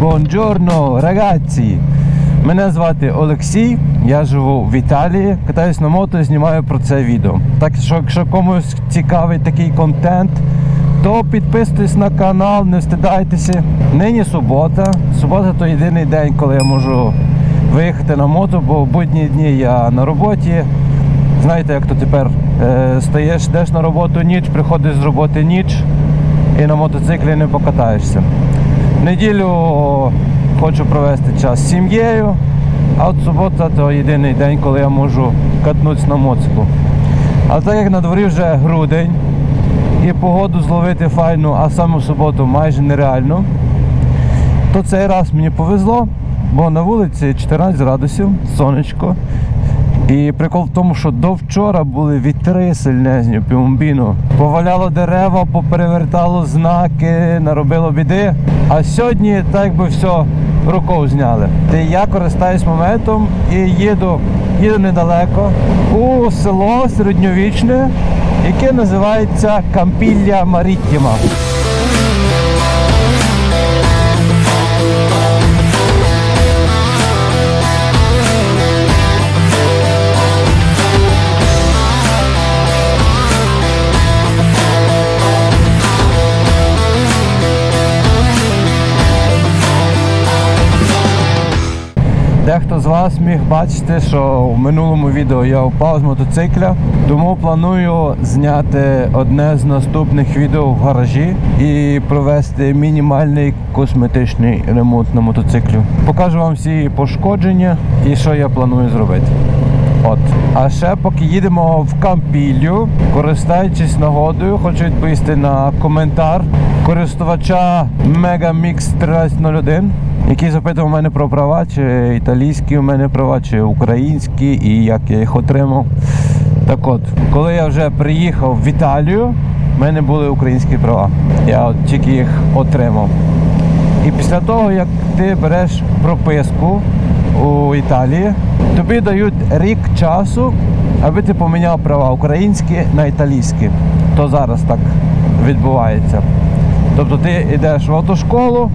Бонджорно, рагazzi! Мене звати Олексій, я живу в Італії, катаюсь на мото і знімаю про це відео. Так що, якщо комусь цікавий такий контент, то підписуйтесь на канал, не встидайтеся. Нині субота. Субота то єдиний день, коли я можу виїхати на мото, бо в будні дні я на роботі. Знаєте, як то тепер е, стаєш, йдеш на роботу ніч, приходиш з роботи ніч і на мотоциклі не покатаєшся. Неділю хочу провести час з сім'єю, а от субота то єдиний день, коли я можу катнутися на моцику. А так як на дворі вже грудень і погоду зловити файну, а саме в суботу майже нереально, то цей раз мені повезло, бо на вулиці 14 градусів, сонечко. І прикол в тому, що до вчора були вітри сильнезні, піумбіну. Поваляло дерева, поперевертало знаки, наробило біди. А сьогодні так якби все рукою зняли. Та я користаюсь моментом і їду, їду недалеко у село середньовічне, яке називається Кампілля Маріттіма. Дехто з вас міг бачити, що в минулому відео я впав з мотоцикля, тому планую зняти одне з наступних відео в гаражі і провести мінімальний косметичний ремонт на мотоциклі. Покажу вам всі пошкодження і що я планую зробити. От. А ще поки їдемо в Кампілью, користуючись нагодою, хочу відповісти на коментар користувача Megamix 1301, який запитував мене про права, чи італійські у мене права, чи українські, і як я їх отримав. Так от, коли я вже приїхав в Італію, в мене були українські права. Я от тільки їх отримав. І після того, як ти береш прописку у Італії, тобі дають рік часу, аби ти поміняв права українські на італійські. То зараз так відбувається. Тобто ти йдеш в автошколу,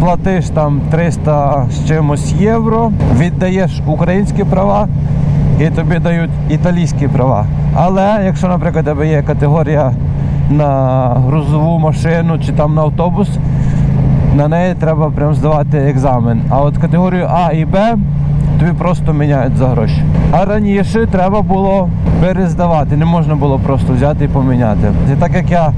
платиш там 300 з чимось євро, віддаєш українські права і тобі дають італійські права. Але якщо, наприклад, тебе є категорія на грузову машину чи там на автобус, на неї треба прям здавати екзамен. А от категорію А і Б тобі просто міняють за гроші. А раніше треба було перездавати, не можна було просто взяти і поміняти. І так як я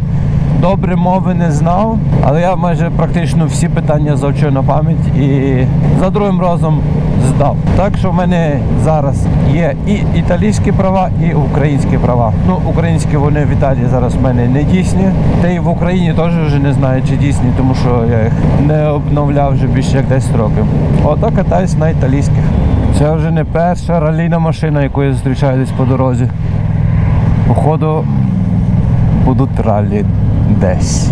добре мови не знав, але я майже практично всі питання завчив на пам'ять і за другим разом здав. Так що в мене зараз є і італійські права, і українські права. Ну, українські вони в Італії зараз в мене не дійсні. Та й в Україні теж вже не знаю, чи дійсні, тому що я їх не обновляв вже більше як 10 років. Ото катаюсь на італійських. Це вже не перша ралійна машина, яку я зустрічаю десь по дорозі. Походу будуть ралі десь.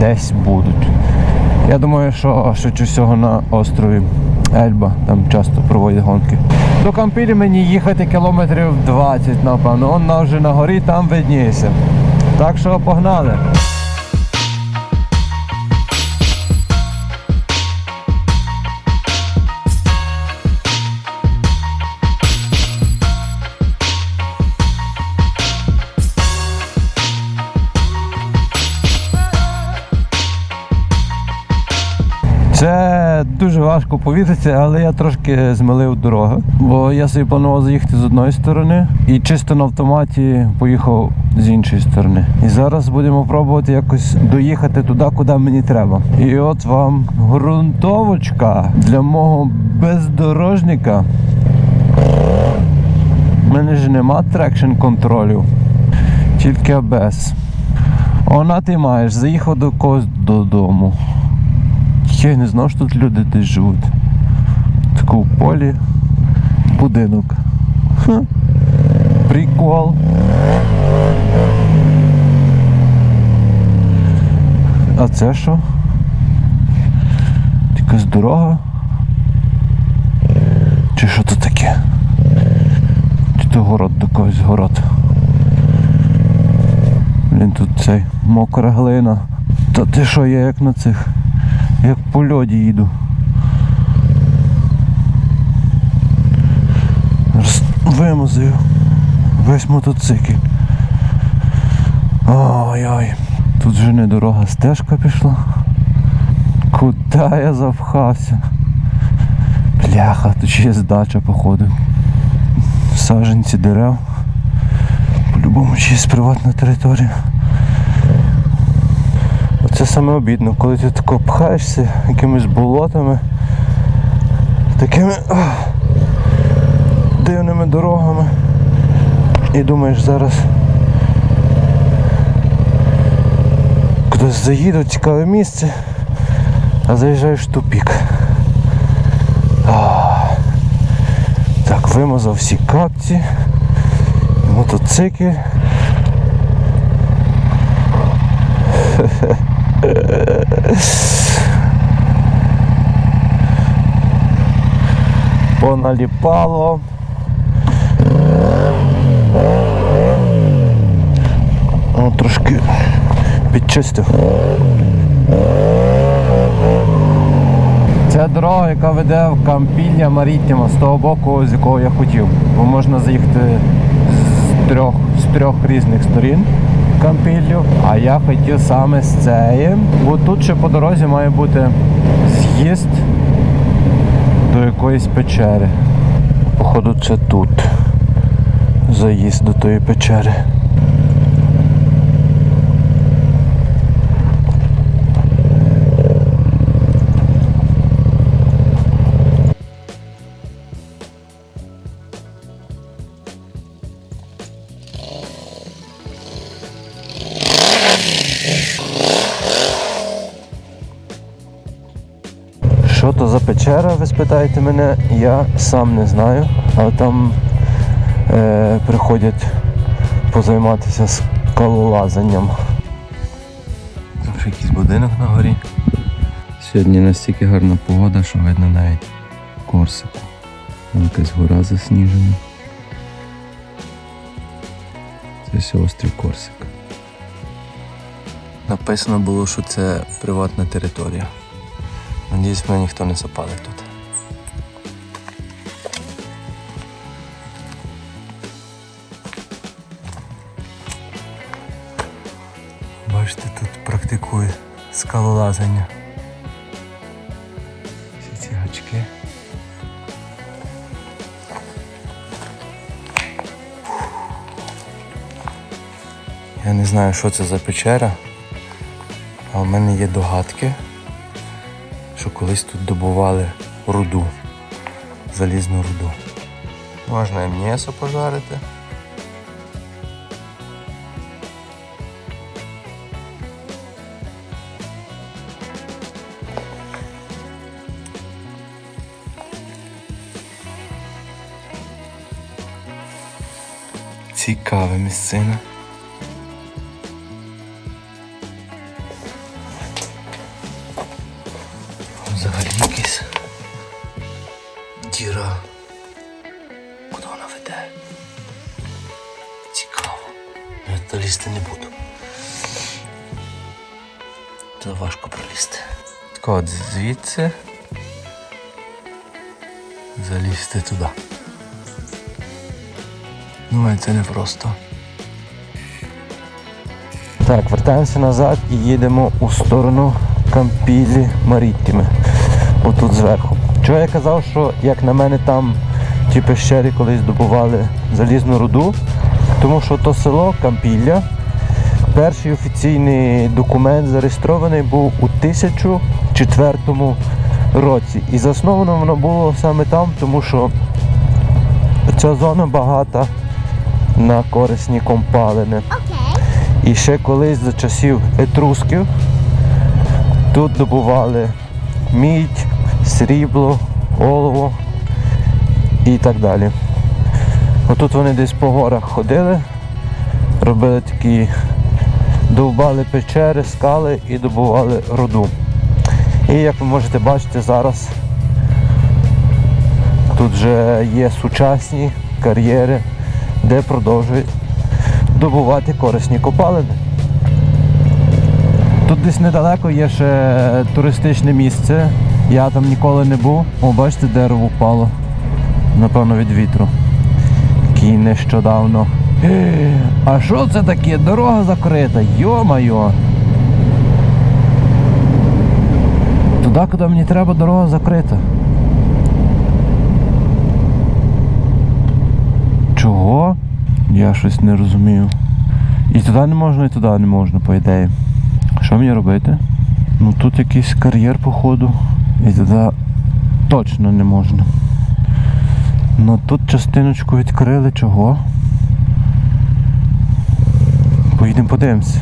Десь будуть. Я думаю, що швидше всього на острові Ельба, там часто проводять гонки. До Кампілі мені їхати кілометрів 20, напевно. Он вже на горі там видніється. Так що погнали. Це дуже важко повірити, але я трошки змилив дорогу, бо я собі планував заїхати з одної сторони і чисто на автоматі поїхав з іншої сторони. І зараз будемо пробувати якось доїхати туди, куди мені треба. І от вам ґрунтовочка для мого бездорожника. У мене ж нема трекшн контролю, тільки АБС. Вона ти маєш, заїхав до когось додому. Я й не знав, що тут люди десь живуть. Таку в полі будинок. Ха. Прикол. А це що? Якась дорога? Чи що це таке? Чи то город до когось город? Блін, тут цей мокра глина. Та ти що, я як на цих Як по льоді їду. Вимазую весь мотоцикл. Ой-ой. Тут вже не дорога стежка пішла. Куди я запхався? Бляха, тут ще є здача, походу. Саженці дерев. По-любому ще приватна територія. Оце саме обідно, коли ти тако пхаєшся якимись болотами, такими дивними дорогами. І думаєш зараз кудись заїду, в цікаве місце, а заїжджаєш в тупік. Так, вимазав всі капці, мотоцикл. Поналіпало. О, трошки підчистив. Це дорога, яка веде в Кампілля Маріттіма з того боку, з якого я хотів. Бо можна заїхати з трьох, з трьох різних сторін Кампіллю, а я хотів саме з цієї. Бо тут ще по дорозі має бути з'їзд до якоїсь печери. Походу, це тут. Заїзд до тої печери. За печера, ви спитаєте мене, я сам не знаю, але там е, приходять позайматися скалолазанням. Там ще якийсь будинок на горі. Сьогодні настільки гарна погода, що видно навіть Корсику. Там якась гора засніжена. Це все острів Корсик. Написано було, що це приватна територія. Надіюсь, мене ніхто не запалить тут. Бачите, тут практикують скалолазання. Всі ці гачки. Я не знаю, що це за печера, а в мене є догадки колись тут добували руду, залізну руду. Можна і м'ясо пожарити. Цікава місцина. Взагалі якийсь діра. Куди вона веде? Цікаво. Я то лізти не буду. Це важко пролізти. Так от звідси залізти туди. Думаю, це непросто. Так, вертаємося назад і їдемо у сторону Кампілі Маріттіми. Отут зверху. Чого я казав, що як на мене там ті пещері колись добували залізну руду, тому що то село Кампілля. Перший офіційний документ зареєстрований був у 1004 році. І засновано воно було саме там, тому що ця зона багата на корисні компалини. І ще колись за часів етрусків тут добували мідь, срібло, олово і так далі. Отут вони десь по горах ходили, робили такі, довбали печери, скали і добували руду. І як ви можете бачити зараз, тут вже є сучасні кар'єри, де продовжують добувати корисні копалини. Тут десь недалеко є ще туристичне місце. Я там ніколи не був. О, бачите, дерево впало. Напевно, від вітру. Який нещодавно. А що це таке? Дорога закрита. Йо-майо. Туди, куди мені треба, дорога закрита. Чого? Я щось не розумію. І туди не можна, і туди не можна, по ідеї. Що мені робити? Ну тут якийсь кар'єр, походу. І туди точно не можна. Ну тут частиночку відкрили чого. Поїдемо подивимося.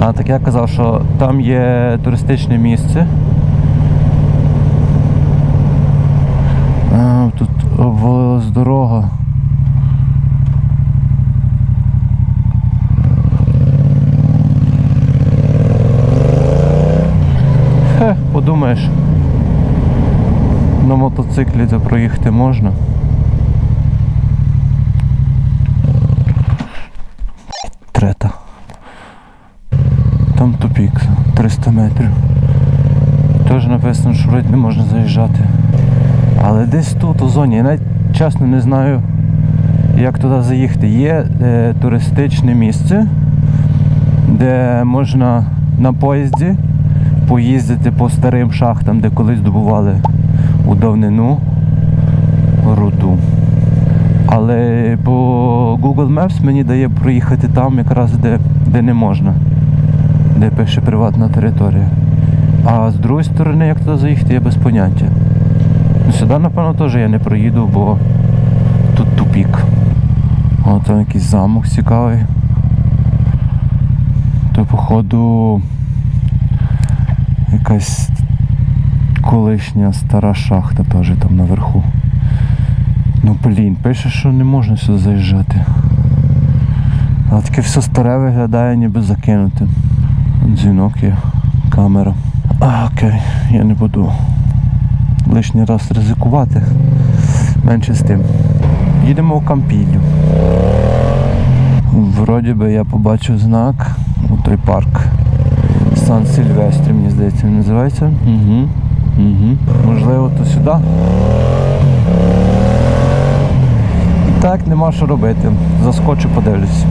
А так я казав, що там є туристичне місце. А, тут обвалилась дорога. Подумаєш. На мотоциклі це проїхати можна. Трета. Там тупік, 300 метрів. Теж написано, що вроді не можна заїжджати. Але десь тут, у зоні, я навіть чесно не знаю, як туди заїхати. Є е, туристичне місце, де можна на поїзді поїздити по старим шахтам, де колись добували у давнину руду. Але по Google Maps мені дає проїхати там, якраз де, де не можна, де пише приватна територія. А з другої сторони, як туди заїхати, я без поняття. Ну, Сюди, напевно, теж я не проїду, бо тут тупік. О, там якийсь замок цікавий. То, походу, якась колишня стара шахта теж там наверху. Ну блін, пише, що не можна сюди заїжджати. Але таке все старе виглядає, ніби закинути. Дзвінок є, камера. А, окей, я не буду лишній раз ризикувати. Менше з тим. Їдемо в Кампілю. Вроді би я побачив знак у той парк. Сильвестр, мені здається, він називається. Угу. Угу. Можливо, то сюди. І так, нема що робити. Заскочу, подивлюсь.